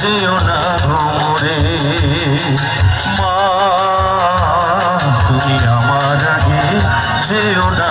যেও না ভ্রমরে। মা তুমি আমার আগে যেও না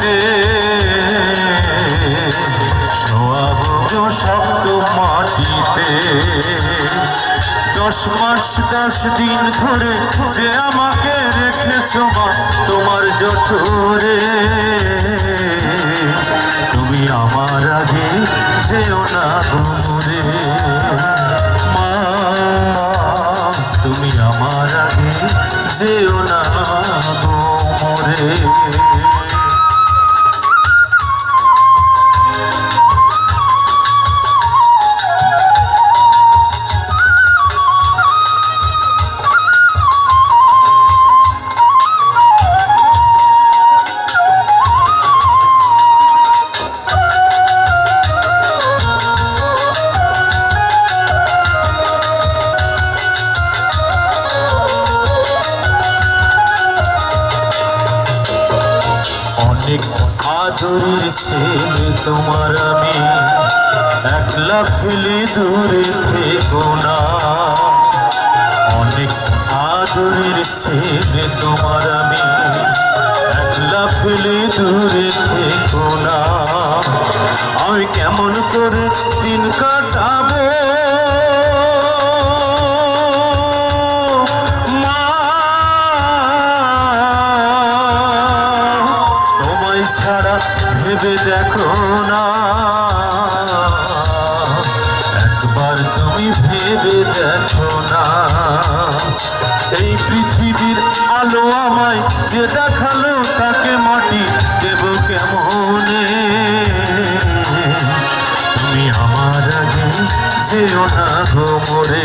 মাটিতে শোয়াবো শক্ত মাটিতে। দশ মাস, দশ দিন ধরে যে আমাকে রেখেছো মা, তোমার জঠরে তুমি আমার আগে যেও না ঘুরে মা, তুমি আমার আগে যেও না গোমরে আদরের ছেলে তোমার আমি? একলা ফেলে দূরে থেকো না। অনেক আদরের ছেলে তোমার আমি। একলা ফেলে দূরে থেকো না। আমি কেমন করে দিন কাটাবো? দেখো না একবার তুমি ভেবে দেখো না। এই পৃথিবীর আলো আমায় যে দেখাল, তাকে মাটি দেব কেমনে? তুমি আমার আগে যেও না গো মোরে।